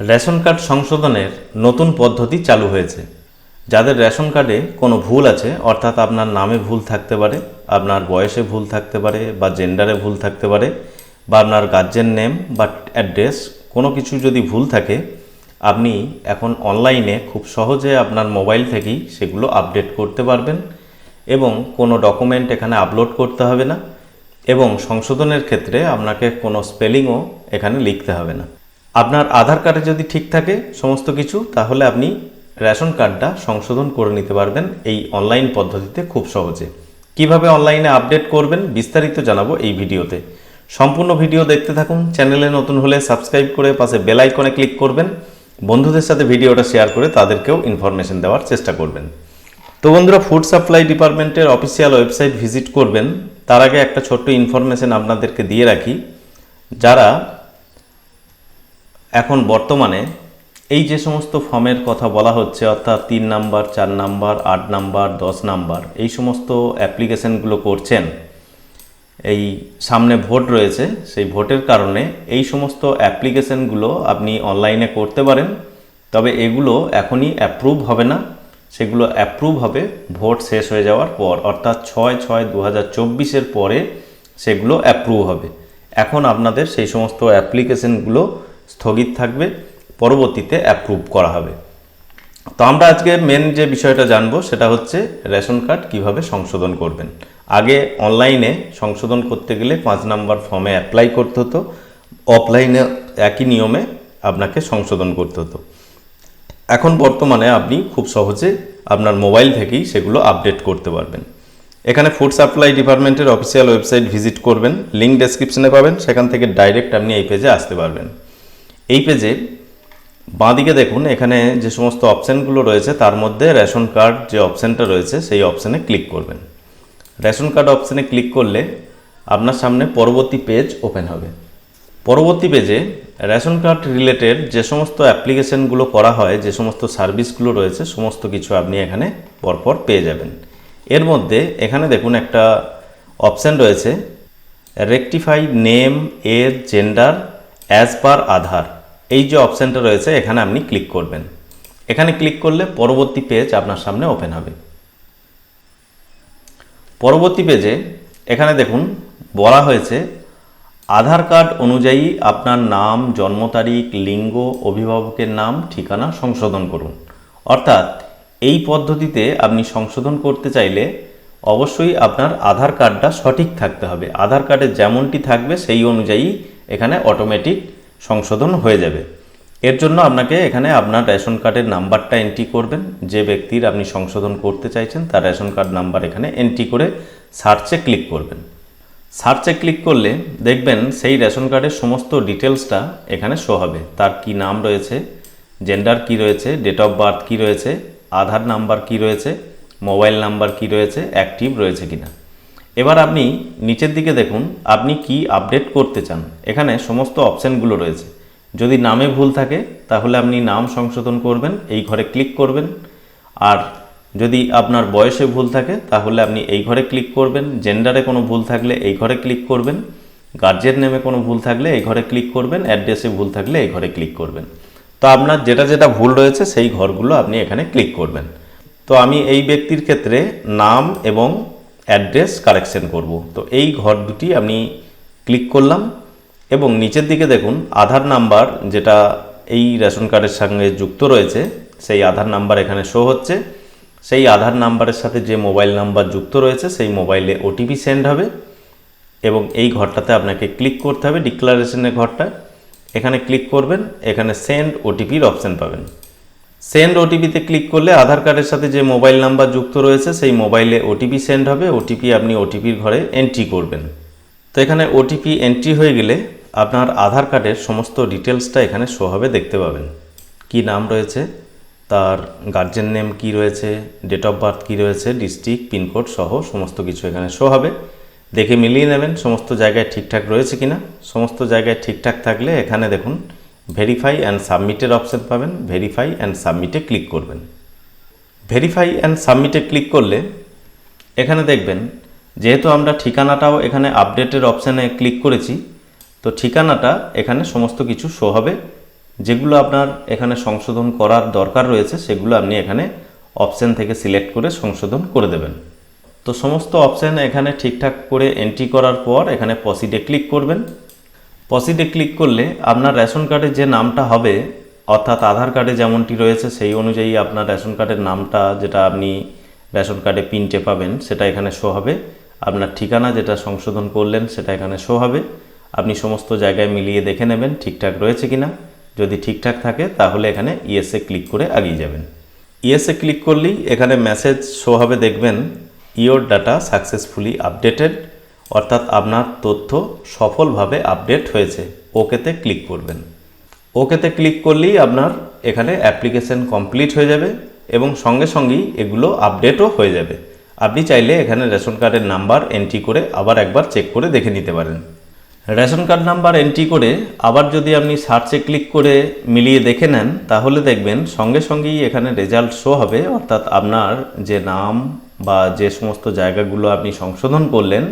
Ration card সংশোধনের নতুন পদ্ধতি চালু হয়েছে। যাদের রেশন কার্ডে কোনো ভুল আছে, অর্থাৎ আপনার নামে ভুল থাকতে পারে, আপনার বয়সে ভুল থাকতে পারে, বা জেন্ডারে ভুল থাকতে পারে, বা আপনার গার্জেন নেম বা অ্যাড্রেস কোনো কিছু যদি ভুল থাকে, আপনি এখন অনলাইনে খুব সহজে আপনার মোবাইল থেকেই সেগুলো আপডেট করতে পারবেন এবং কোনো ডকুমেন্ট এখানে আপলোড করতে হবে না এবং সংশোধনের ক্ষেত্রে আপনাকে কোনো স্পেলিংও এখানে লিখতে হবে না। আপনার আধার কার্ডে যদি ঠিক থাকে সমস্ত কিছু, তাহলে আপনি রেশন কার্ডটা সংশোধন করে নিতে পারবেন এই অনলাইন পদ্ধতিতে খুব সহজে। কীভাবে অনলাইনে আপডেট করবেন বিস্তারিত জানাব এই ভিডিওতে। সম্পূর্ণ ভিডিও দেখতে থাকুন, চ্যানেলে নতুন হলে সাবস্ক্রাইব করে পাশে বেল আইকনে ক্লিক করবেন। বন্ধুদের সাথে ভিডিওটা শেয়ার করে তাদেরকেও ইনফরমেশন দেওয়ার চেষ্টা করবেন। তো বন্ধুরা, ফুড সাপ্লাই ডিপার্টমেন্টের অফিসিয়াল ওয়েবসাইট ভিজিট করবেন। তার আগে একটা ছোট্ট ইনফরমেশন আপনাদেরকে দিয়ে রাখি। যারা এখন বর্তমানে এই যে সমস্ত ফর্মের কথা বলা হচ্ছে, অর্থাৎ তিন নাম্বার, চার নাম্বার, আট নাম্বার, দশ নাম্বার, এই সমস্ত অ্যাপ্লিকেশনগুলো করছেন, এই সামনে ভোট রয়েছে, সেই ভোটের কারণে এই সমস্ত অ্যাপ্লিকেশনগুলো আপনি অনলাইনে করতে পারেন, তবে এগুলো এখনই অ্যাপ্রুভ হবে না, সেগুলো অ্যাপ্রুভ হবে ভোট শেষ হয়ে যাওয়ার পর, অর্থাৎ ছয় ছয় দু হাজার চব্বিশের পরে সেগুলো অ্যাপ্রুভ হবে। এখন আপনাদের সেই সমস্ত অ্যাপ্লিকেশনগুলো স্থগিত থাকবে, পরবর্তীতে অ্যাপ্রুভ করা হবে। তো আমরা আজকে মেন যে বিষয়টা জানব, সেটা হচ্ছে রেশন কার্ড কীভাবে সংশোধন করবেন। আগে অনলাইনে সংশোধন করতে গেলে পাঁচ নাম্বার ফর্মে অ্যাপ্লাই করতে হতো অফলাইনে একই নিয়মে আপনাকে সংশোধন করতে হতো। এখন বর্তমানে আপনি খুব সহজে আপনার মোবাইল থেকেই সেগুলো আপডেট করতে পারবেন। এখানে ফুড সাপ্লাই ডিপার্টমেন্টের অফিসিয়াল ওয়েবসাইট ভিজিট করবেন লিঙ্ক ডেসক্রিপশনে পাবেন, সেখান থেকে ডাইরেক্ট আপনি এই পেজে আসতে পারবেন। এই পেজে বাঁদিকে দেখুন, এখানে যে সমস্ত অপশানগুলো রয়েছে, তার মধ্যে রেশন কার্ড যে অপশানটা রয়েছে, সেই অপশানে ক্লিক করবেন। রেশন কার্ড অপশানে ক্লিক করলে আপনার সামনে পরবর্তী পেজ ওপেন হবে। পরবর্তী পেজে রেশন কার্ড রিলেটেড যে সমস্ত অ্যাপ্লিকেশনগুলো করা হয়, যে সমস্ত সার্ভিসগুলো রয়েছে, সমস্ত কিছু আপনি এখানে পরপর পেয়ে যাবেন। এর মধ্যে এখানে দেখুন একটা অপশান রয়েছে rectify name age gender as per Aadhaar. এই যে অপশানটা রয়েছে, এখানে আপনি ক্লিক করবেন। এখানে ক্লিক করলে পরবর্তী পেজ আপনার সামনে ওপেন হবে। পরবর্তী পেজে এখানে দেখুন, বলা হয়েছে, আধার কার্ড অনুযায়ী আপনার নাম, জন্ম তারিখ, লিঙ্গ, অভিভাবকের নাম, ঠিকানা সংশোধন করুন। অর্থাৎ এই পদ্ধতিতে আপনি সংশোধন করতে চাইলে অবশ্যই আপনার আধার কার্ডটা সঠিক থাকতে হবে। আধার কার্ডে যেমনটি থাকবে, সেই অনুযায়ী এখানে অটোমেটিক সংশোধন হয়ে যাবে। এর জন্য আপনাকে এখানে আপনার রেশন কার্ডের নাম্বারটা এন্ট্রি করবেন। যে ব্যক্তির আপনি সংশোধন করতে চাইছেন, তার রেশন কার্ড নাম্বার এখানে এন্ট্রি করে সার্চে ক্লিক করবেন। সার্চে ক্লিক করলে দেখবেন সেই রেশন কার্ডের সমস্ত ডিটেলসটা এখানে শো হবে। তার কি নাম রয়েছে জেন্ডার কি রয়েছে ডেট অফ বার্থ কি রয়েছে, আধার নাম্বার কি রয়েছে মোবাইল নাম্বার কি রয়েছে অ্যাক্টিভ রয়েছে কিনা। এবার আপনি নিচের দিকে দেখুন, আপনি কি আপডেট করতে চান? এখানে সমস্ত অপশানগুলো রয়েছে। যদি নামে ভুল থাকে, তাহলে আপনি নাম সংশোধন করবেন, এই ঘরে ক্লিক করবেন। আর যদি আপনার বয়সে ভুল থাকে, তাহলে আপনি এই ঘরে ক্লিক করবেন। জেন্ডারে কোনো ভুল থাকলে এই ঘরে ক্লিক করবেন। গার্জেন নেমে কোনো ভুল থাকলে এই ঘরে ক্লিক করবেন। অ্যাড্রেসে ভুল থাকলে এই ঘরে ক্লিক করবেন। তো আপনার যেটা যেটা ভুল রয়েছে, সেই ঘরগুলো আপনি এখানে ক্লিক করবেন। তো আমি এই ব্যক্তির ক্ষেত্রে নাম এবং অ্যাড্রেস কারেকশন করব। তো এই ঘর দুটি আমি ক্লিক করলাম এবং নিচের দিকে দেখুন আধার নাম্বার যেটা এই রেশন কার্ডের সঙ্গে যুক্ত রয়েছে, সেই আধার নাম্বার এখানে শো হচ্ছে। সেই আধার নাম্বারের সাথে যে মোবাইল নাম্বার যুক্ত রয়েছে, সেই মোবাইলে ওটিপি সেন্ড হবে এবং এই ঘরটাতে আপনাকে ক্লিক করতে হবে ডিক্লারেশনের ঘরটা। এখানে ক্লিক করবেন, এখানে সেন্ড ওটিপির অপশান পাবেন। সেন্ড ওটিপিতে ক্লিক করলে আধার কার্ডের সাথে যে মোবাইল নাম্বার যুক্ত রয়েছে, সেই মোবাইলে ওটিপি সেন্ড হবে। ওটিপি আপনি ওটিপির ঘরে এন্ট্রি করবেন। তো এখানে ওটিপি এন্ট্রি হয়ে গেলে আপনার আধার কার্ডের সমস্ত ডিটেলসটা এখানে শো হবে, দেখতে পাবেন। কি নাম রয়েছে, তার গার্জেন নেম কি রয়েছে ডেট অফ বার্থ কী রয়েছে ডিস্ট্রিক্ট পিনকোড সহ সমস্ত কিছু এখানে শো হবে। দেখে মিলিয়ে নেবেন সমস্ত জায়গায় ঠিকঠাক রয়েছে কিনা। সমস্ত জায়গায় ঠিকঠাক থাকলে এখানে দেখুন ভেরিফাই অ্যান্ড সাবমিটের অপশান পাবেন। ভেরিফাই অ্যান্ড সাবমিটে ক্লিক করবেন। ভেরিফাই অ্যান্ড সাবমিটে ক্লিক করলে এখানে দেখবেন, যেহেতু আমরা ঠিকানাটাও এখানে আপডেটের অপশানে ক্লিক করেছি, তো ঠিকানাটা এখানে সমস্ত কিছু শো হবে। যেগুলো আপনার এখানে সংশোধন করার দরকার রয়েছে, সেগুলো আপনি এখানে অপশান থেকে সিলেক্ট করে সংশোধন করে দেবেন। তো সমস্ত অপশান এখানে ঠিকঠাক করে এন্ট্রি করার পর এখানে পসিডে ক্লিক করবেন। পসিডে ক্লিক করলে আপনার রেশন কার্ডে যে নামটা হবে, অর্থাৎ আধার কার্ডে যেমনটি রয়েছে, সেই অনুযায়ী আপনার রেশন কার্ডের নামটা যেটা আপনি রেশন কার্ডে প্রিন্টে পাবেন, সেটা এখানে শো হবে। আপনার ঠিকানা যেটা সংশোধন করলেন, সেটা এখানে শো হবে। আপনি সমস্ত জায়গায় মিলিয়ে দেখে নেবেন, ঠিকঠাক রয়েছে কিনা। যদি ঠিকঠাক থাকে, তাহলে এখানে ইএসএ ক্লিক করে এগিয়ে যাবেন। ইএসএ ক্লিক করলেই এখানে মেসেজ শো হবে, দেখবেন ইওর ডাটা সাকসেসফুলি আপডেটেড অর্থাৎ আপনার তথ্য সফলভাবে আপডেট হয়েছে। ওকেতে ক্লিক করবেন। ওকেতে ক্লিক করলেই আপনার এখানে অ্যাপ্লিকেশন কমপ্লিট হয়ে যাবে এবং সঙ্গে সঙ্গেই এগুলো আপডেটও হয়ে যাবে। আপনি চাইলে এখানে রেশন কার্ডের নাম্বার এন্ট্রি করে আবার একবার চেক করে দেখে নিতে পারেন। রেশন কার্ড নাম্বার এন্ট্রি করে আবার যদি আপনি সার্চে ক্লিক করে মিলিয়ে দেখে নেন, তাহলে দেখবেন সঙ্গে সঙ্গেই এখানে রেজাল্ট শো হবে। অর্থাৎ আপনার যে নাম বা যে সমস্ত জায়গাগুলো আপনি সংশোধন করলেন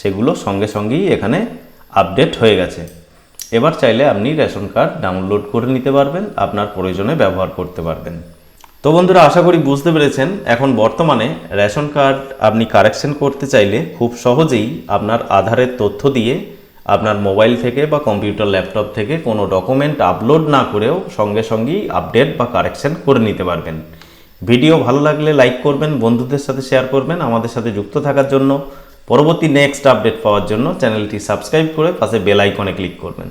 সেগুলো সঙ্গে সঙ্গেই এখানে আপডেট হয়ে গেছে। এবার চাইলে আপনি রেশন কার্ড ডাউনলোড করে নিতে পারবেন, আপনার প্রয়োজনে ব্যবহার করতে পারবেন। তো বন্ধুরা, আশা করি বুঝতে পেরেছেন, এখন বর্তমানে রেশন কার্ড আপনি কারেকশন করতে চাইলে খুব সহজেই আপনার আধারের তথ্য দিয়ে আপনার মোবাইল থেকে বা কম্পিউটার ল্যাপটপ থেকে কোনো ডকুমেন্ট আপলোড না করেও সঙ্গে সঙ্গেই আপডেট বা কারেকশন করে নিতে পারবেন। ভিডিও ভালো লাগলে লাইক করবেন, বন্ধুদের সাথে শেয়ার করবেন, আমাদের সাথে যুক্ত থাকার জন্য পরবর্তী নেক্সট আপডেট পাওয়ার জন্য চ্যানেলটি সাবস্ক্রাইব করে পাশে বেল আইকনে ক্লিক করবেন।